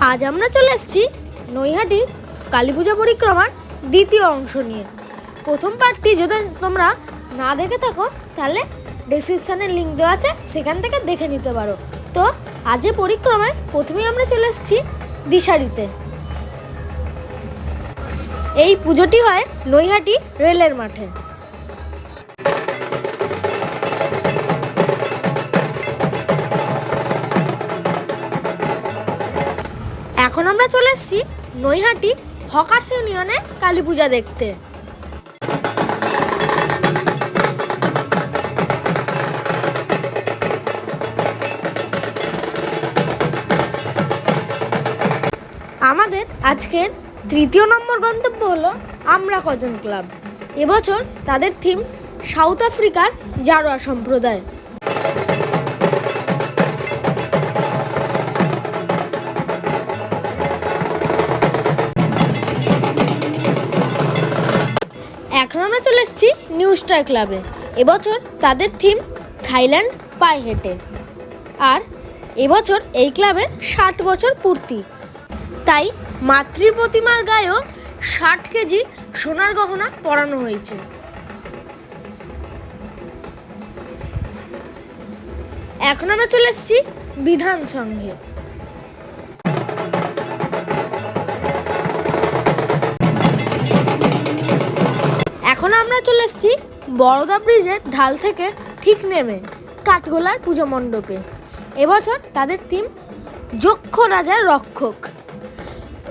আজ আমরা চলে এসেছি নৈহাটির কালী পূজা পরিক্রমার দ্বিতীয় অংশ নিয়ে। প্রথম পার্টটি যদি তোমরা না দেখে থাকো, তাহলে ডিসক্রিপশানের লিঙ্ক দেওয়া আছে, সেখান থেকে দেখে নিতে পারো। তো, আজে পরিক্রমায় প্রথমেই আমরা চলে এসেছি দিশারিতে। এই পুজোটি হয় নৈহাটি রেলের মাঠে। এখন আমরা চলে এসেছি নৈহাটি হকার্স ইউনিয়নে কালী পূজা দেখতে। আমাদের আজকের তৃতীয় নম্বর গন্তব্য হলো আমরা কজন ক্লাব। এবছর তাদের থিম সাউথ আফ্রিকার জারোয়া সম্প্রদায়। আমরা চলে এসেছি নিউ স্টার ক্লাবে। এবছর তাদের থিম থাইল্যান্ড পায়ে হেঁটে। আর এবছর এই ক্লাবের ষাট বছর পূর্তি। তাই মাতৃ প্রতিমার গায়েও ষাট কেজি সোনার গহনা পরানো হয়েছে। এখন আমরা চলে এসেছি বিধান সংঘে। আমরা চলে এসেছি বড়দা ব্রিজের ঢাল থেকে ঠিক নেমে কাঠগোলার পুজো মণ্ডপে। এবছর তাদের থিম যক্ষ রাজার রক্ষক।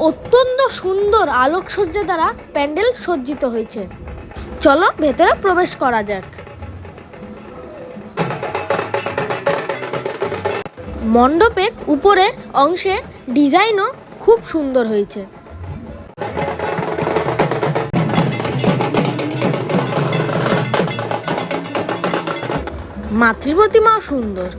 অত্যন্ত সুন্দর আলোকসজ্জা দ্বারা প্যান্ডেল সজ্জিত হয়েছে। চলো ভেতরে প্রবেশ করা যাক। মণ্ডপের উপরে অংশে ডিজাইনও খুব সুন্দর হয়েছে। মাতৃপ্রতিমাও সুন্দর।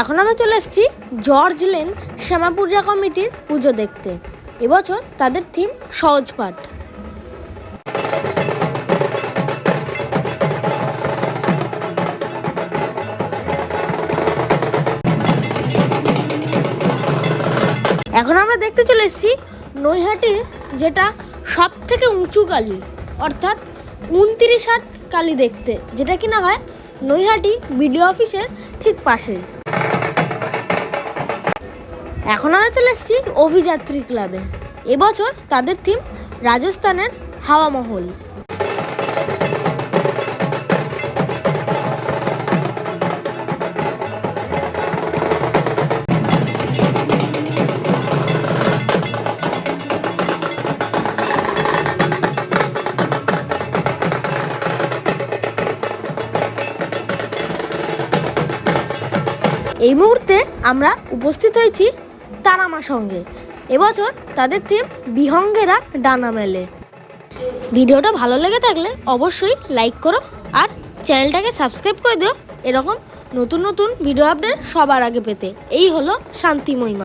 এখন আমরা চলে এসেছি জর্জ লেন শ্যামা পূজা কমিটির পুজো দেখতে। এবছর তাদের থিম সহজ পাঠ এখন আমরা দেখতে চলে এসেছি নৈহাটি, যেটা সব থেকে উঁচু কালী, অর্থাৎ উনত্রিশ হাট কালী দেখতে, যেটা কিনা হয় নৈহাটি বিডিও অফিসের ঠিক পাশে। এখন আমরা চলে এসেছি অভিযাত্রী ক্লাবে। এবছর তাদের থিম রাজস্থানের হাওয়া মহল। এই মুহূর্তে আমরা উপস্থিত হয়েছি তারামা সঙ্গে। এবছর তাদের থিম বিহঙ্গেরা ডানা মেলে। ভিডিওটা ভালো লেগে থাকলে অবশ্যই লাইক করো আর চ্যানেলটাকে সাবস্ক্রাইব করে দিও। এরকম নতুন নতুন ভিডিও আপডেট সবার আগে পেতে। এই হলো শান্তিময়ী